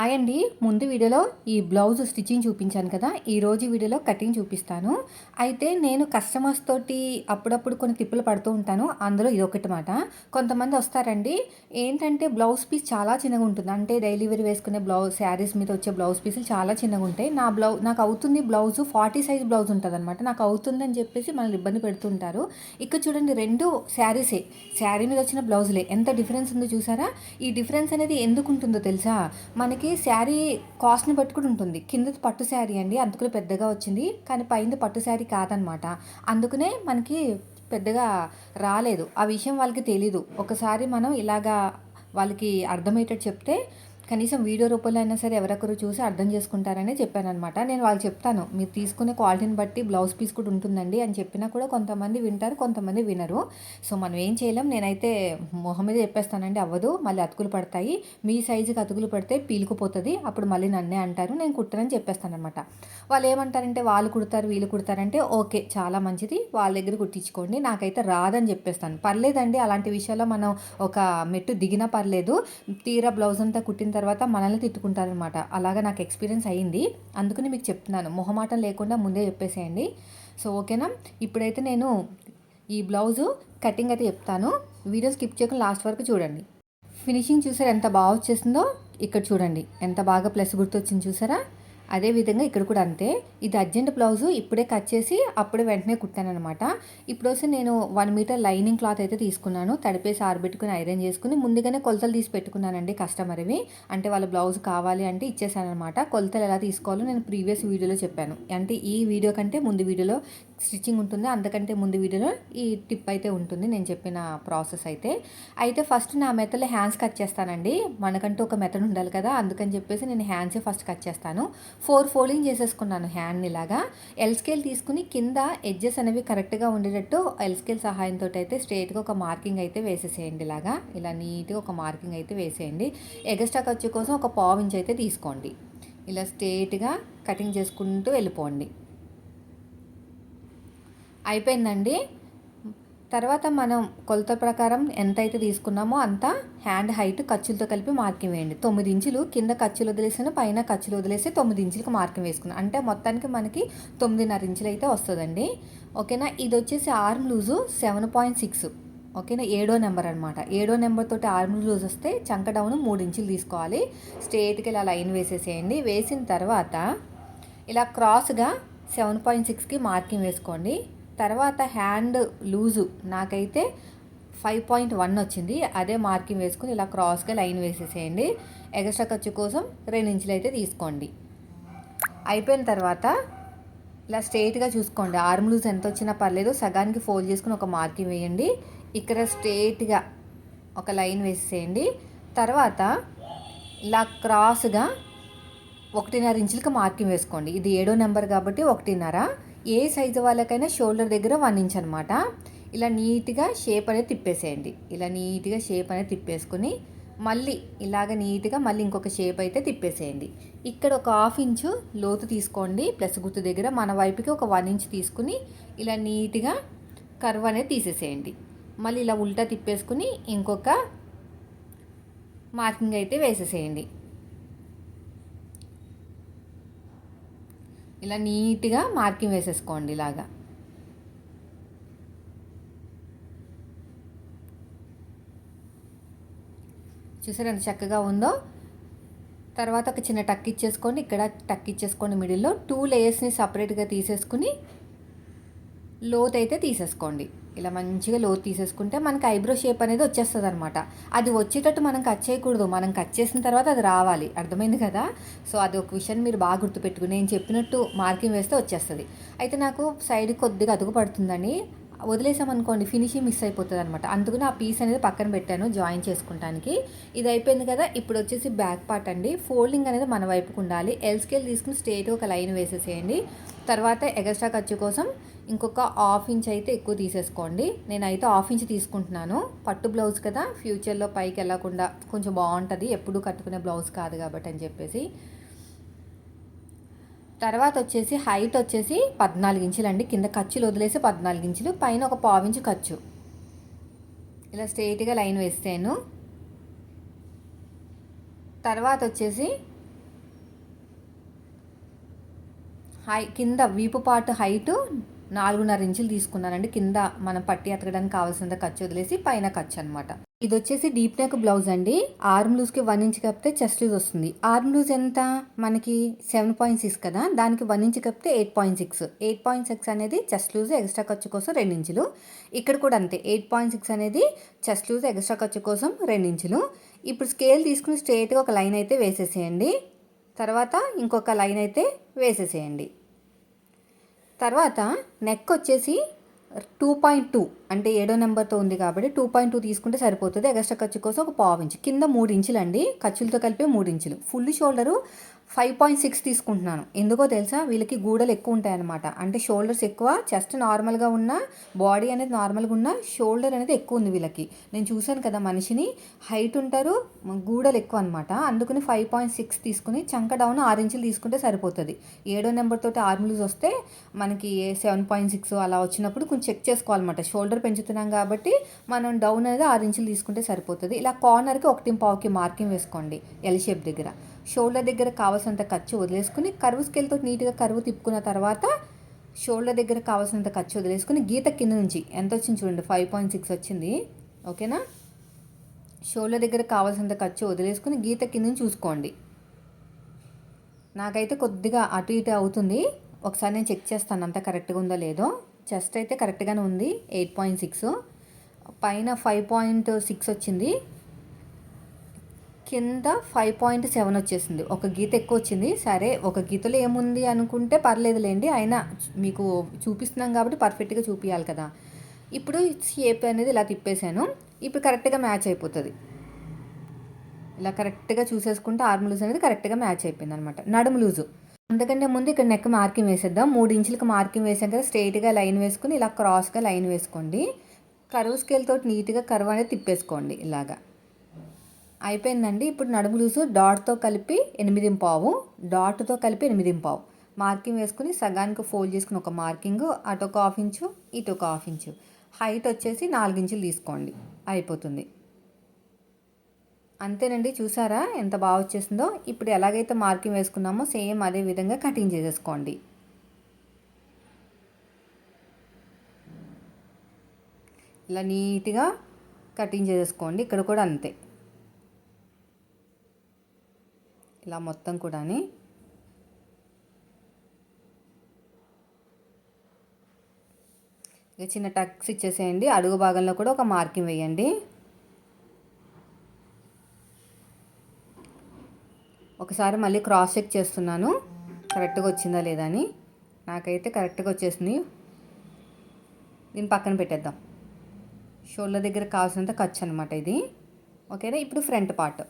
Hi అండి. ముందు వీడియోలో ఈ బ్లౌజ్ స్టిచ్చింగ్ చూపించాను కదా ఈరోజు వీడియోలో కటింగ్ చూపిస్తాను. అయితే నేను కస్టమర్స్ తోటి అప్పుడప్పుడు కొన్ని తిప్పులు పడుతూ ఉంటాను అందులో ఇది ఒకటి మాట కొంతమంది వస్తారండి ఏంటంటే బ్లౌజ్ పీస్ చాలా చిన్నగా ఉంటుంది. అంటే డైలీ వేర్ వేసుకునే బ్లౌజ్ శారీస్ మీద వచ్చే బ్లౌజ్ పీసులు చాలా చిన్నగా ఉంటాయి. నా బ్లౌజ్ నాకు అవుతుంది బ్లౌజ్ ఫార్టీ సైజ్ బ్లౌజ్ ఉంటుంది అనమాట నాకు అవుతుంది అని చెప్పేసి మనల్ని ఇబ్బంది పెడుతుంటారు ఇక్కడ చూడండి రెండు శారీసే. శారీ మీద వచ్చిన బ్లౌజులే. ఎంత డిఫరెన్స్ ఉందో చూసారా? ఈ డిఫరెన్స్ అనేది ఎందుకు ఉంటుందో తెలుసా? మనకి శారీ కాస్ట్ని బట్టి కూడా ఉంటుంది. కింద పట్టు శారీ అండి. అందుకనే పెద్దగా వచ్చింది. కానీ పైన పట్టు శారీ కాదనమాట. అందుకనే మనకి పెద్దగా రాలేదు. ఆ విషయం వాళ్ళకి తెలీదు. ఒకసారి మనం ఇలాగా వాళ్ళకి అర్థమయ్యేటట్టు చెప్తే కనీసం వీడియో రూపంలో అయినా సరే ఎవరొకరు చూసి అర్థం చేసుకుంటారనే చెప్పానమాట నేను వాళ్ళు చెప్తాను మీరు తీసుకునే క్వాలిటీని బట్టి బ్లౌజ్ పీస్ కూడా ఉంటుందండి అని చెప్పినా కూడా కొంతమంది వింటారు కొంతమంది వినరు. సో మనం ఏం చేయలేం. నేనైతే మొహం మీద చెప్పేస్తానండి అవ్వదు మళ్ళీ అతుకులు పడతాయి. మీ సైజుకి అతుకులు పడితే పీలుకుపోతుంది. అప్పుడు మళ్ళీ నన్నే అంటారు నేను కుట్టనని చెప్పేస్తానమాట వాళ్ళు ఏమంటారంటే వాళ్ళు కుడతారు వీళ్ళు కుడతారంటే ఓకే చాలా మంచిది. వాళ్ళ దగ్గర కుట్టించుకోండి. నాకైతే రాదని చెప్పేస్తాను. పర్లేదండి అలాంటి విషయాల్లో మనం ఒక మెట్టు దిగినా పర్లేదు. తీరా బ్లౌజ్ అంతా కుట్టిన తర్వాత మనల్ని తిట్టుకుంటారనమాట అలాగా నాకు ఎక్స్పీరియన్స్ అయ్యింది. అందుకని మీకు చెప్తున్నాను. మొహమాటం లేకుండా ముందే చెప్పేసేయండి. సో ఓకేనా? ఇప్పుడైతే నేను ఈ బ్లౌజు కటింగ్ అయితే చెప్తాను. వీడియో స్కిప్ చేయకుండా లాస్ట్ వరకు చూడండి. ఫినిషింగ్ చూసారా ఎంత బాగా వచ్చేసిందో? ఇక్కడ చూడండి. ఎంత బాగా ప్లస్ గుర్తొచ్చింది చూసారా? అదే విధంగా ఇక్కడ కూడా అంతే. ఇది అర్జెంట్ బ్లౌజు ఇప్పుడే కట్ చేసి అప్పుడే వెంటనే కుట్టానమాట ఇప్పుడు వచ్చి నేను వన్ మీటర్ లైనింగ్ క్లాత్ అయితే తీసుకున్నాను. తడిపేసి ఆరబెట్టుకుని ఐరన్ చేసుకుని ముందుగానే కొలతలు తీసి పెట్టుకున్నానండి కస్టమర్వి. అంటే వాళ్ళ బ్లౌజ్ కావాలి అంటే ఇచ్చేసానమాట కొలతలు ఎలా తీసుకోవాలో నేను ప్రీవియస్ వీడియోలో చెప్పాను. అంటే ఈ వీడియో కంటే ముందు వీడియోలో స్టిచ్చింగ్ ఉంటుంది. అందుకంటే ముందు వీడియోలో ఈ టిప్ అయితే ఉంటుంది. నేను చెప్పిన ప్రాసెస్ అయితే. అయితే ఫస్ట్ నా మెథడ్లో హ్యాండ్స్ కట్ చేస్తానండి. మనకంటూ ఒక మెథడ్ ఉండాలి కదా. అందుకని చెప్పేసి నేను హ్యాండ్సే ఫస్ట్ కట్ చేస్తాను. ఫోర్ ఫోల్డింగ్ చేసేసుకున్నాను హ్యాండ్ని ఇలాగా. ఎల్ స్కేల్ తీసుకుని కింద ఎడ్జెస్ అనేవి కరెక్ట్గా ఉండేటట్టు ఎల్ స్కేల్ సహాయంతో అయితే స్ట్రేట్గా ఒక మార్కింగ్ అయితే వేసేసేయండి ఇలాగా. ఇలా నీట్గా ఒక మార్కింగ్ అయితే వేసేయండి. ఎగస్ట్రా ఖర్చు కోసం ఒక పావు ఇంచ్ అయితే తీసుకోండి. ఇలా స్ట్రేట్గా కటింగ్ చేసుకుంటూ వెళ్ళిపోండి. అయిపోయిందండి. తర్వాత మనం కొలత ప్రకారం ఎంతైతే తీసుకున్నామో అంత హ్యాండ్ హైట్ ఖర్చులతో కలిపి మార్కింగ్ వేయండి. తొమ్మిది ఇంచులు కింద ఖర్చులు వదిలేసిన పైన ఖర్చులు వదిలేసి తొమ్మిది ఇంచులకు మార్కింగ్ వేసుకున్నాం. అంటే మొత్తానికి మనకి తొమ్మిదిన్నర ఇంచులు అయితే వస్తుందండి. ఓకేనా? ఇది వచ్చేసి arm loose seven point six. ఓకేనా? ఏడో నెంబర్ అనమాట ఏడో నెంబర్ తోటి ఆర్మ్ లూజ్ వస్తే చంక డౌన్ మూడు ఇంచులు తీసుకోవాలి. స్ట్రేట్కి ఇలా లైన్ వేసేసేయండి. వేసిన తర్వాత ఇలా క్రాస్గా సెవెన్ పాయింట్ సిక్స్కి మార్కింగ్ వేసుకోండి. తర్వాత హ్యాండ్ లూజు నాకైతే ఫైవ్ పాయింట్ వన్ వచ్చింది. అదే మార్కింగ్ వేసుకుని ఇలా క్రాస్గా లైన్ వేసేసేయండి. ఎక్స్ట్రా ఖర్చు కోసం రెండు ఇంచులు అయితే తీసుకోండి. అయిపోయిన తర్వాత ఇలా స్ట్రేట్గా చూసుకోండి. ఆర్మ్ లూజ్ ఎంత వచ్చినా పర్లేదు సగానికి ఫోల్డ్ చేసుకుని ఒక మార్కింగ్ వేయండి. ఇక్కడ స్ట్రేట్గా ఒక లైన్ వేసేయండి తర్వాత ఇలా క్రాస్గా ఒకటిన్నర ఇంచులకి మార్కింగ్ వేసుకోండి. ఇది ఏడో నెంబర్ కాబట్టి ఒకటిన్నర. ఏ సైజు వాళ్ళకైనా షోల్డర్ దగ్గర వన్ ఇంచ్ అనమాట ఇలా నీట్గా షేప్ అనేది తిప్పేసేయండి. ఇలా నీట్గా షేప్ అనేది తిప్పేసుకుని మళ్ళీ ఇలాగ నీట్గా మళ్ళీ ఇంకొక షేప్ అయితే తిప్పేసేయండి. ఇక్కడ ఒక హాఫ్ ఇంచు లోతు తీసుకోండి. ప్లస్ గుర్తు దగ్గర మన వైపుకి ఒక వన్ ఇంచ్ తీసుకుని ఇలా నీట్గా కర్వ్ అనేది తీసేసేయండి. మళ్ళీ ఇలా ఉల్టా తిప్పేసుకుని ఇంకొక మార్కింగ్ అయితే వేసేసేయండి. ఇలా నీట్గా మార్కింగ్ వేసేసుకోండి ఇలాగా. చూసారు ఎంత చక్కగా ఉందో? తర్వాత ఒక చిన్న టక్ ఇచ్చేసుకోండి. ఇక్కడ టక్ ఇచ్చేసుకోండి మిడిల్లో. టూ లేయర్స్ని సపరేట్గా తీసేసుకుని లోత్ అయితే తీసేసుకోండి. ఇలా మంచిగా లోతు తీసేసుకుంటే మనకి ఐబ్రో షేప్ అనేది వచ్చేస్తుంది అనమాట అది వచ్చేటట్టు మనం కట్ చేయకూడదు. మనం కట్ చేసిన తర్వాత అది రావాలి. అర్థమైంది కదా? సో అది ఒక విషయాన్ని మీరు బాగా గుర్తుపెట్టుకుని నేను చెప్పినట్టు మార్కింగ్ వేస్తే వచ్చేస్తుంది. అయితే నాకు సైడ్ కొద్దిగా అదుగు పడుతుందని వదిలేసామనుకోండి ఫినిషింగ్ మిస్ అయిపోతుంది అనమాట అందుకని ఆ పీస్ అనేది పక్కన పెట్టాను జాయిన్ చేసుకుంటానికి. ఇది అయిపోయింది కదా? ఇప్పుడు వచ్చేసి బ్యాక్ పార్ట్ అండి. ఫోల్డింగ్ అనేది మన వైపుకు ఉండాలి. ఎల్ స్కేల్ తీసుకుని స్ట్రేట్ ఒక లైన్ వేసేసేయండి. తర్వాత ఎగస్ట్రా ఖర్చు కోసం ఇంకొక హాఫ్ ఇంచ్ అయితే ఎక్కువ తీసేసుకోండి. నేనైతే హాఫ్ ఇంచ్ తీసుకుంటున్నాను. పట్టు బ్లౌజ్ కదా ఫ్యూచర్లో పైకి వెళ్ళకుండా కొంచెం బాగుంటుంది. ఎప్పుడు కట్టుకునే బ్లౌజ్ కాదు కాబట్టి అని చెప్పేసి. తర్వాత వచ్చేసి హైట్ వచ్చేసి పద్నాలుగు ఇంచులు అండి. కింద ఖర్చులు వదిలేసి పద్నాలుగు ఇంచులు. పైన ఒక పావించు ఖర్చు. ఇలా స్ట్రైట్గా లైన్ వేస్తాను. తర్వాత వచ్చేసి హై కింద వీపు పాటు హైటు నాలుగున్నర ఇంచులు తీసుకున్నానండి. కింద మనం పట్టి ఎతకడానికి కావాల్సినంత ఖర్చు వదిలేసి పైన ఖర్చు అనమాట ఇది వచ్చేసి డీప్ నెక్ బ్లౌజ్ అండి. ఆర్మ్ లూజ్కి వన్ ఇంచ్ కప్పితే చెస్ట్ లూజ్ వస్తుంది. ఆర్మ్ లూజ్ ఎంత? మనకి సెవెన్ పాయింట్ సిక్స్ కదా? దానికి one inch కప్పితే eight point six. Eight point six అనేది చెస్ట్ లూజ్ ఎక్స్ట్రా ఖర్చు కోసం రెండు ఇంచులు. ఇక్కడ కూడా అంతే. ఎయిట్ పాయింట్ సిక్స్ అనేది చెస్ట్ లూజ్ ఎక్స్ట్రా ఖర్చు కోసం రెండు ఇంచులు. ఇప్పుడు స్కేల్ తీసుకుని స్ట్రేట్గా ఒక లైన్ అయితే వేసేసేయండి. తర్వాత ఇంకొక లైన్ అయితే వేసేసేయండి. తర్వాత నెక్ వచ్చేసి టూ పాయింట్ టూ అంటే ఏడో నెంబర్తో ఉంది కాబట్టి టూ పాయింట్ టూ తీసుకుంటే సరిపోతుంది. ఎగస్ట్రా ఖర్చు కోసం ఒక పావు ఇంచు. కింద మూడు ఇంచులు అండి ఖర్చులతో కలిపి మూడు ఇంచులు. Full shoulder five point six తీసుకుంటున్నాను. ఎందుకో తెలుసా? వీళ్ళకి గూడలు ఎక్కువ ఉంటాయి అనమాట అంటే షోల్డర్స్ ఎక్కువ చెస్ట్ నార్మల్గా ఉన్న బాడీ అనేది నార్మల్గా ఉన్న షోల్డర్ అనేది ఎక్కువ ఉంది వీళ్ళకి. నేను చూశాను కదా మనిషిని హైట్ ఉంటారు గూడలు ఎక్కువ అనమాట అందుకని ఫైవ్ పాయింట్ సిక్స్ తీసుకుని చంక డౌన్ ఆరు ఇంచులు తీసుకుంటే సరిపోతుంది. ఏడో నెంబర్ తోటి ఆర్మ్ వస్తే మనకి సెవెన్ పాయింట్ సిక్స్ అలా వచ్చినప్పుడు కొంచెం చెక్ చేసుకోవాలన్నమాట. షోల్డర్ పెంచుతున్నాం కాబట్టి మనం డౌన్ అనేది ఆరు ఇంచులు తీసుకుంటే సరిపోతుంది. ఇలా కార్నర్కి ఒకటి పావుకి మార్కింగ్ వేసుకోండి. ఎల్ షేప్ దగ్గర. షోల్డర్ దగ్గర కావాల్సినంత ఖర్చు వదిలేసుకుని కరువు స్కేల్తో నీట్గా కరువు తిప్పుకున్న తర్వాత షోల్డర్ దగ్గర కావాల్సినంత ఖర్చు వదిలేసుకుని గీత కింద నుంచి ఎంత వచ్చింది చూడండి ఫైవ్ పాయింట్ సిక్స్ వచ్చింది. ఓకేనా? షోల్డర్ దగ్గర కావాల్సినంత ఖర్చు వదిలేసుకుని గీత కింద నుంచి చూసుకోండి. నాకైతే కొద్దిగా అటు ఇటు అవుతుంది. ఒకసారి నేను చెక్ చేస్తాను అంత కరెక్ట్గా ఉందో లేదో. చెస్ట్ అయితే కరెక్ట్గానే ఉంది ఎయిట్ పాయింట్ సిక్స్ పైన ఫైవ్ పాయింట్ సిక్స్ వచ్చింది. కింద ఫైవ్ పాయింట్ సెవెన్ వచ్చేసింది. ఒక గీత ఎక్కువ వచ్చింది. సరే ఒక గీతలో ఏముంది అనుకుంటే పర్లేదులేండి. అయినా మీకు చూపిస్తున్నాం కాబట్టి పర్ఫెక్ట్గా చూపించాలి కదా. ఇప్పుడు షేప్ అనేది ఇలా తిప్పేశాను. ఇప్పుడు కరెక్ట్గా మ్యాచ్ అయిపోతుంది. ఇలా కరెక్ట్గా చూసేసుకుంటే ఆర్మ్ లూజ్ అనేది కరెక్ట్గా మ్యాచ్ అయిపోయింది అనమాట నడుము లూజు అందుకంటే ముందు ఇక్కడ నెక్ మార్కింగ్ వేసేద్దాం. మూడు ఇంచులకు మార్కింగ్ వేసాం కదా. స్ట్రైట్గా లైన్ వేసుకుని ఇలా క్రాస్గా లైన్ వేసుకోండి. కరువు స్కేల్ తోటి నీట్గా కరువు అనేది తిప్పేసుకోండి ఇలాగా. అయిపోయిందండి. ఇప్పుడు నడుము లూజు డాట్తో కలిపి ఎనిమిది పావు డాట్తో కలిపి ఎనిమిది పావు. మార్కింగ్ వేసుకుని సగానికి ఫోల్డ్ చేసుకుని ఒక మార్కింగ్ అటు ఒక హాఫ్ ఇంచు ఇటు ఒక హాఫ్ ఇంచు. హైట్ వచ్చేసి నాలుగించులు తీసుకోండి. అయిపోతుంది. అంతేనండి. చూసారా ఎంత బాగా వచ్చేసిందో? ఇప్పుడు ఎలాగైతే మార్కింగ్ వేసుకున్నామో సేమ్ అదే విధంగా కటింగ్ చేసేసుకోండి. ఇలా నీట్గా కటింగ్ చేసేసుకోండి. ఇక్కడ కూడా అంతే. ఇలా మొత్తం కూడా ఇక చిన్న టక్స్ ఇచ్చేసేయండి. అడుగు భాగంలో కూడా ఒక మార్కింగ్ వేయండి. ఒకసారి మళ్ళీ క్రాస్ చెక్ చేస్తున్నాను. కరెక్ట్గా వచ్చిందా లేదా అని. నాకైతే కరెక్ట్గా వచ్చేసింది. దీన్ని పక్కన పెట్టేద్దాం. షోల్డర్ దగ్గర కావాల్సినంత ఖర్చు అనమాట ఇది. ఓకేనా? ఇప్పుడు ఫ్రంట్ పార్ట్.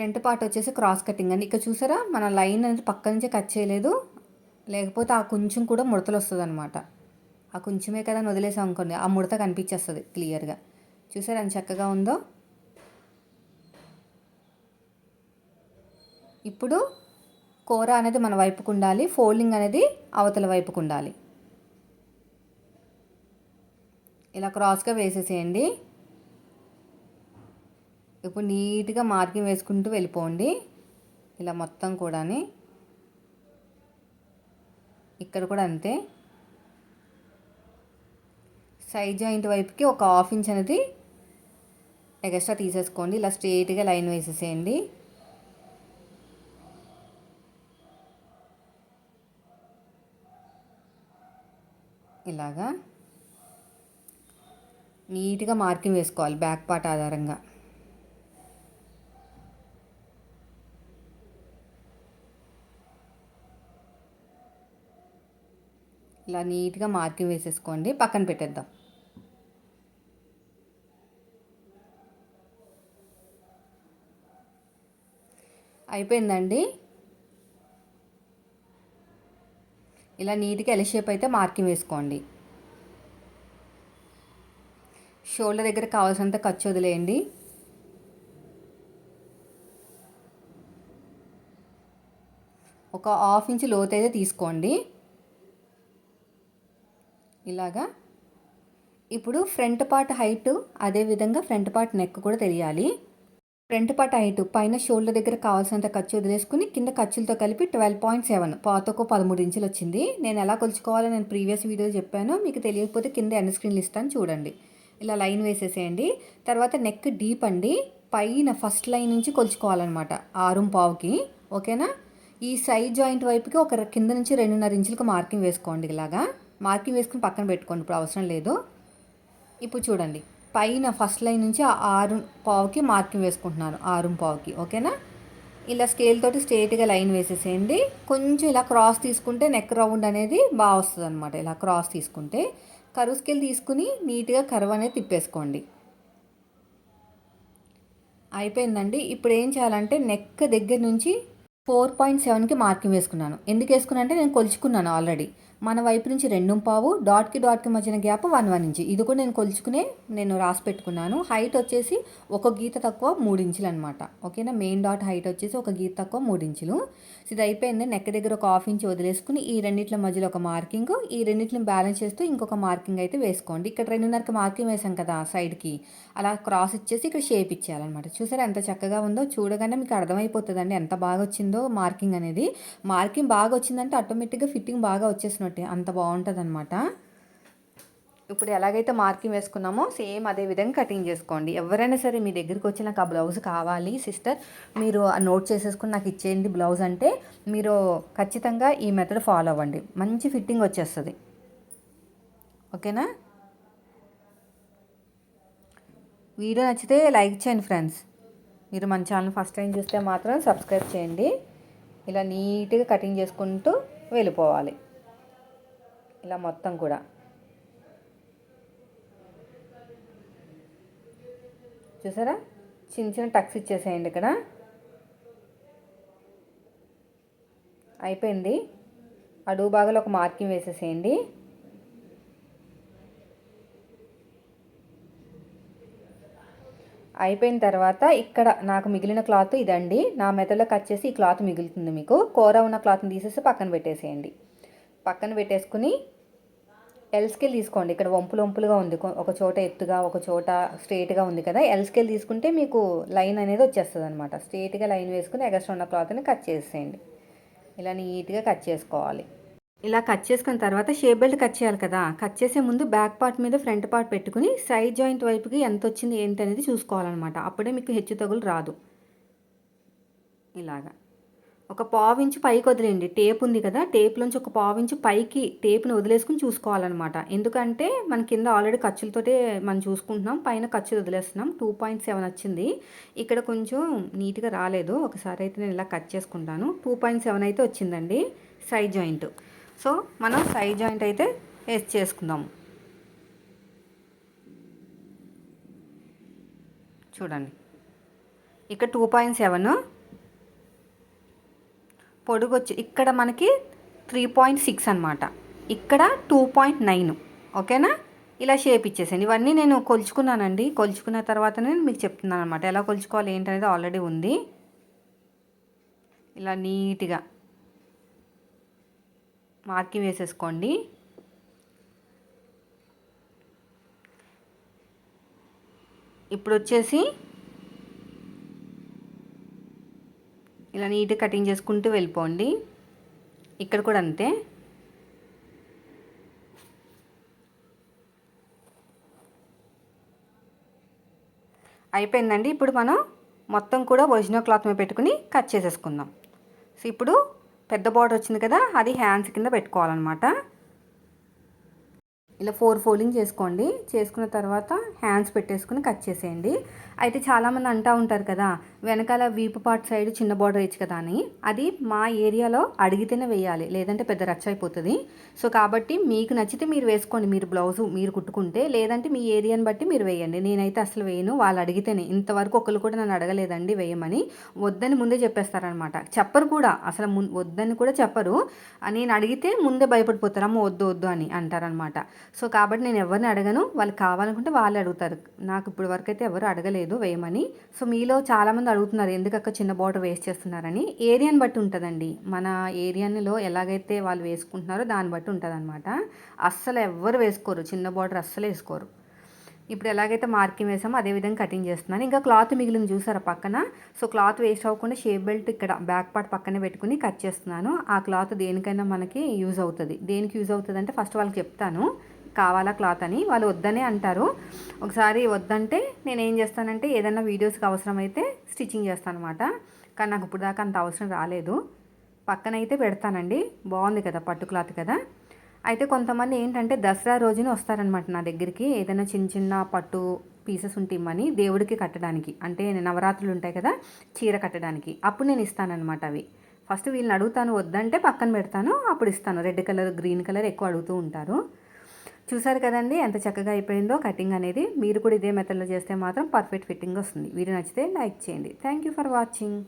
ఫ్రంట్ పార్ట్ వచ్చేసి క్రాస్ కటింగ్ అండి. ఇక్కడ చూసారా మన లైన్ అనేది పక్క నుంచే కట్ చేయలేదు. లేకపోతే ఆ కొంచెం కూడా ముడతలు వస్తుంది అనమాట ఆ కొంచెమే కదా వదిలేసాం అనుకోండి ఆ ముడత కనిపించేస్తుంది క్లియర్గా చూసారా ఎంత చక్కగా ఉందో? ఇప్పుడు కూర అనేది మన వైపుకు ఉండాలి ఫోల్డింగ్ అనేది అవతల వైపుకు ఉండాలి. ఇలా క్రాస్గా వేసేసేయండి. ఇప్పుడు నీట్గా మార్కింగ్ వేసుకుంటూ వెళ్ళిపోండి. ఇలా మొత్తం కూడా ఇక్కడ కూడా అంతే. సైడ్ జాయింట్ వైపుకి ఒక హాఫ్ ఇంచ్ అనేది ఎక్స్ట్రా తీసేసుకోండి. ఇలా స్ట్రేట్గా లైన్ వేసేసేయండి. ఇలాగా. నీట్గా మార్కింగ్ వేసుకోవాలి బ్యాక్ పార్ట్ ఆధారంగా. ఇలా నీట్గా మార్కింగ్ వేసేసుకోండి. పక్కన పెట్టేద్దాం. అయిపోయిందండి. ఇలా నీట్గా ఎల్ షేప్ అయితే మార్కింగ్ వేసుకోండి. షోల్డర్ దగ్గర కావాల్సినంత ఖర్చు వదిలేయండి. ఒక హాఫ్ ఇంచ్ లోతు అయితే తీసుకోండి. ఇలాగా. ఇప్పుడు ఫ్రంట్ పార్ట్ హైట్ అదేవిధంగా ఫ్రంట్ పార్ట్ నెక్ కూడా తెలియాలి. ఫ్రంట్ పార్ట్ హైట్ పైన షోల్డర్ దగ్గర కావాల్సినంత ఖర్చు వదిలేసుకుని కింద ఖర్చులతో కలిపి ట్వెల్వ్ పాయింట్ సెవెన్. పాతకు పదమూడు ఇంచులు వచ్చింది. నేను ఎలా కొలుచుకోవాలో నేను ప్రీవియస్ వీడియో చెప్పాను. మీకు తెలియకపోతే కింద ఎండ్ స్క్రీన్లు ఇస్తాను చూడండి. ఇలా లైన్ వేసేసేయండి. తర్వాత నెక్ డీప్ అండి. పైన ఫస్ట్ లైన్ నుంచి కొలుచుకోవాలన్నమాట. ఆరు పావుకి. ఓకేనా? ఈ సైడ్ జాయింట్ వైపుకి ఒక కింద నుంచి రెండున్నర ఇంచులకు మార్కింగ్ వేసుకోండి ఇలాగా. మార్కింగ్ వేసుకుని పక్కన పెట్టుకోండి ఇప్పుడు అవసరం లేదు. ఇప్పుడు చూడండి పైన ఫస్ట్ లైన్ నుంచి ఆరు పావుకి మార్కింగ్ వేసుకుంటున్నాను ఆరు పావుకి ఓకేనా? ఇలా స్కేల్ తోటి స్ట్రేట్గా లైన్ వేసేసేయండి. కొంచెం ఇలా క్రాస్ తీసుకుంటే నెక్ రౌండ్ అనేది బాగా వస్తుంది అనమాట ఇలా క్రాస్ తీసుకుంటే. కరువు స్కేల్ తీసుకుని నీట్గా కరువు అనేది తిప్పేసుకోండి. అయిపోయిందండి. ఇప్పుడు ఏం చేయాలంటే నెక్ దగ్గర నుంచి ఫోర్ పాయింట్ సెవెన్కి మార్కింగ్ వేసుకున్నాను. ఎందుకు వేసుకున్నా అంటే నేను కొలుచుకున్నాను ఆల్రెడీ మన వైపు నుంచి రెండు పావు డాట్కి డాట్కి మధ్యన గ్యాప్ వన్ వన్ ఇంచ్ ఇది కూడా నేను కొలుచుకునే నేను రాసి పెట్టుకున్నాను. హైట్ వచ్చేసి ఒక గీత తక్కువ మూడు ఇంచులు అనమాట ఓకేనా మెయిన్ డాట్ హైట్ వచ్చేసి ఒక గీత తక్కువ మూడు ఇంచులు ఇది అయిపోయింది. నెక్ దగ్గర ఒక హాఫ్ ఇంచ్ వదిలేసుకుని ఈ రెండింటిల మధ్యలో ఒక మార్కింగ్ ఈ రెండింటిని బ్యాలెన్స్ చేస్తూ ఇంకొక మార్కింగ్ అయితే వేసుకోండి. ఇక్కడ రెండున్నరకి మార్కింగ్ వేసాం కదా సైడ్కి అలా క్రాస్ ఇచ్చేసి ఇక్కడ షేప్ ఇచ్చేయాలన్నమాట. చూసారా ఎంత చక్కగా ఉందో? చూడగానే మీకు అర్థమైపోతుందండి. ఎంత బాగా వచ్చిందో మార్కింగ్ అనేది. మార్కింగ్ బాగా వచ్చిందంటే ఆటోమేటిక్గా ఫిట్టింగ్ బాగా వచ్చేసినట్టే. అంత బాగుంటుంది అనమాట ఇప్పుడు ఎలాగైతే మార్కింగ్ వేసుకున్నామో సేమ్ అదే విధంగా కటింగ్ చేసుకోండి. ఎవరైనా సరే మీ దగ్గరికి వచ్చి నాకు ఆ బ్లౌజ్ కావాలి సిస్టర్ మీరు నోట్ చేసేసుకుని నాకు ఇచ్చేయండి బ్లౌజ్ అంటే మీరు ఖచ్చితంగా ఈ మెథడ్ ఫాలో అవ్వండి. మంచి ఫిట్టింగ్ వచ్చేస్తుంది. ఓకేనా? వీడియో నచ్చితే లైక్ చేయండి ఫ్రెండ్స్. మీరు మన ఛానల్ ఫస్ట్ టైం చూస్తే మాత్రం సబ్స్క్రైబ్ చేయండి. ఇలా నీట్గా కటింగ్ చేసుకుంటూ వెళ్ళిపోవాలి. ఇలా మొత్తం కూడా. చూసారా? చిన్న చిన్న టక్స్ ఇచ్చేసేయండి ఇక్కడ. అయిపోయింది. అడుగు భాగంలో ఒక మార్కింగ్ వేసేసేయండి. అయిపోయిన తర్వాత ఇక్కడ నాకు మిగిలిన క్లాత్ ఇదండి. నా మెదడులో కట్ చేసి ఈ క్లాత్ మిగులుతుంది మీకు. కూర ఉన్న క్లాత్ని తీసేసి పక్కన పెట్టేసేయండి. పక్కన పెట్టేసుకుని ఎల్ స్కేల్ తీసుకోండి. ఇక్కడ వంపులు వంపులుగా ఉంది. ఒక చోట ఎత్తుగా ఒక చోట స్ట్రేట్గా ఉంది కదా. ఎల్ స్కేల్ తీసుకుంటే మీకు లైన్ అనేది వచ్చేస్తుంది అనమాట స్ట్రేట్గా లైన్ వేసుకుని ఎగస్ట్రా ఉన్న క్లాత్ని కట్ చేసేయండి. ఇలా నీట్గా కట్ చేసుకోవాలి. ఇలా కట్ చేసుకున్న తర్వాత షేప్ బెల్ట్ కట్ చేయాలి కదా. కట్ చేసే ముందు బ్యాక్ పార్ట్ మీద ఫ్రంట్ పార్ట్ పెట్టుకుని సైడ్ జాయింట్ వైపుకి ఎంత వచ్చింది ఏంటి అనేది చూసుకోవాలన్నమాట. అప్పుడే మీకు హెచ్చు తగులు రాదు. ఇలాగా. ఒక పావించు పైకి వదిలేయండి. టేప్ ఉంది కదా. టేప్లోంచి ఒక పావించు పైకి టేప్ని వదిలేసుకుని చూసుకోవాలన్నమాట. ఎందుకంటే మన కింద ఆల్రెడీ ఖర్చులతోటే మనం చూసుకుంటున్నాం. పైన ఖర్చులు వదిలేస్తున్నాం. టూ పాయింట్ సెవెన్ వచ్చింది. ఇక్కడ కొంచెం నీట్గా రాలేదు. ఒకసారి అయితే నేను ఇలా కట్ చేసుకుంటాను. టూ పాయింట్ సెవెన్ అయితే వచ్చిందండి. సైడ్ జాయింట్ సో మనం సైడ్ జాయింట్ అయితే వేస్ట్ చేసుకుందాము చూడండి. ఇక్కడ టూ పాయింట్ సెవెన్. పొడుగు వచ్చి ఇక్కడ మనకి త్రీ పాయింట్ సిక్స్ అనమాట ఇక్కడ టూ పాయింట్ నైన్. ఓకేనా? ఇలా షేప్ ఇచ్చేసాను ఇవన్నీ నేను కొలుచుకున్నానండి. కొలుచుకున్న తర్వాత నేను మీకు చెప్తున్నాను అనమాట ఎలా కొలుచుకోవాలి ఏంటనేది ఆల్రెడీ ఉంది. ఇలా నీట్గా. మార్కింగ్ వేసేసుకోండి. ఇప్పుడు వచ్చేసి ఇలా నీట్గా కటింగ్ చేసుకుంటూ వెళ్ళిపోండి. ఇక్కడ కూడా అంతే. అయిపోయిందండి. ఇప్పుడు మనం మొత్తం కూడా ఒరిజినల్ క్లాత్ మీద పెట్టుకుని కట్ చేసేసుకుందాం. సో ఇప్పుడు పెద్ద బాటర్ వచ్చింది కదా అది హ్యాండ్స్ కింద పెట్టుకోవాలన్నమాట. ఇలా ఫోర్ ఫోల్డింగ్ చేసుకోండి. చేసుకున్న తర్వాత హ్యాండ్స్ పెట్టేసుకుని కట్ చేసేయండి. అయితే చాలామంది అంటూ ఉంటారు కదా వెనకాల వీపు పార్ట్ సైడ్ చిన్న బార్డర్ వేయచ్చు కదా అని. అది మా ఏరియాలో అడిగితేనే వేయాలి లేదంటే పెద్ద రచ్చ అయిపోతుంది. సో కాబట్టి మీకు నచ్చితే మీరు వేసుకోండి మీరు బ్లౌజు మీరు కుట్టుకుంటే. లేదంటే మీ ఏరియాని బట్టి మీరు వేయండి. నేనైతే అసలు వేయను వాళ్ళు అడిగితేనే. ఇంతవరకు ఒకరు కూడా నన్ను అడగలేదండి వేయమని. వద్దని ముందే చెప్పేస్తారనమాట చెప్పరు కూడా అసలు వద్దని కూడా చెప్పరు. నేను అడిగితే ముందే భయపడిపోతారు అమ్మ వద్దు వద్దు అని అంటారనమాట సో కాబట్టి నేను ఎవరిని అడగను వాళ్ళు కావాలనుకుంటే వాళ్ళు అడుగుతారు. నాకు ఇప్పుడు వరకు అయితే ఎవరు అడగలేదు. లేదు వేయమని. సో మీలో చాలామంది అడుగుతున్నారు ఎందుకక్క చిన్న బార్డర్ వేస్ట్ చేస్తున్నారని? ఏరియాని బట్టి ఉంటుందండి. మన ఏరియాలో ఎలాగైతే వాళ్ళు వేసుకుంటున్నారో దాన్ని బట్టి ఉంటుంది అనమాట అస్సలు ఎవ్వరు వేసుకోరు. చిన్న బార్డర్ అస్సలు వేసుకోరు. ఇప్పుడు ఎలాగైతే మార్కింగ్ వేసామో అదే విధంగా కటింగ్ చేస్తున్నాను. ఇంకా క్లాత్ మిగిలిన చూసారా పక్కన? సో క్లాత్ వేస్ట్ అవ్వకుండా షేప్ బెల్ట్ ఇక్కడ బ్యాక్ పార్ట్ పక్కనే పెట్టుకుని కట్ చేస్తున్నాను. ఆ క్లాత్ దేనికైనా మనకి యూజ్ అవుతుంది. దేనికి యూజ్ అవుతుంది అంటే ఫస్ట్ వాళ్ళకి చెప్తాను. కావాలా క్లాత్ అని వాళ్ళు వద్దనే అంటారు. ఒకసారి వద్దంటే నేను ఏం చేస్తానంటే ఏదైనా వీడియోస్కి అవసరమైతే స్టిచ్చింగ్ చేస్తాను అనమాట కానీ నాకు ఇప్పుడు దాకా అంత అవసరం రాలేదు. పక్కన అయితే పెడతానండి. బాగుంది కదా పట్టు క్లాత్ కదా. అయితే కొంతమంది ఏంటంటే దసరా రోజున వస్తారనమాట నా దగ్గరికి. ఏదైనా చిన్న చిన్న పట్టు పీసెస్ ఉంటేమని దేవుడికి కట్టడానికి. అంటే నవరాత్రులు ఉంటాయి కదా చీర కట్టడానికి. అప్పుడు నేను ఇస్తానన్నమాట అవి. ఫస్ట్ వీళ్ళని అడుగుతాను వద్దంటే పక్కన పెడతాను అప్పుడు ఇస్తాను. రెడ్ కలర్ గ్రీన్ కలర్ ఎక్కువ అడుగుతూ ఉంటారు. చూసారు కదండి ఎంత చక్కగా అయిపోయిందో కటింగ్ అనేది. మీరు కూడా ఇదే మెథడ్లో చేస్తే మాత్రం పర్ఫెక్ట్ ఫిట్టింగ్ వస్తుంది. వీడియో నచ్చితే లైక్ చేయండి. Thank you for watching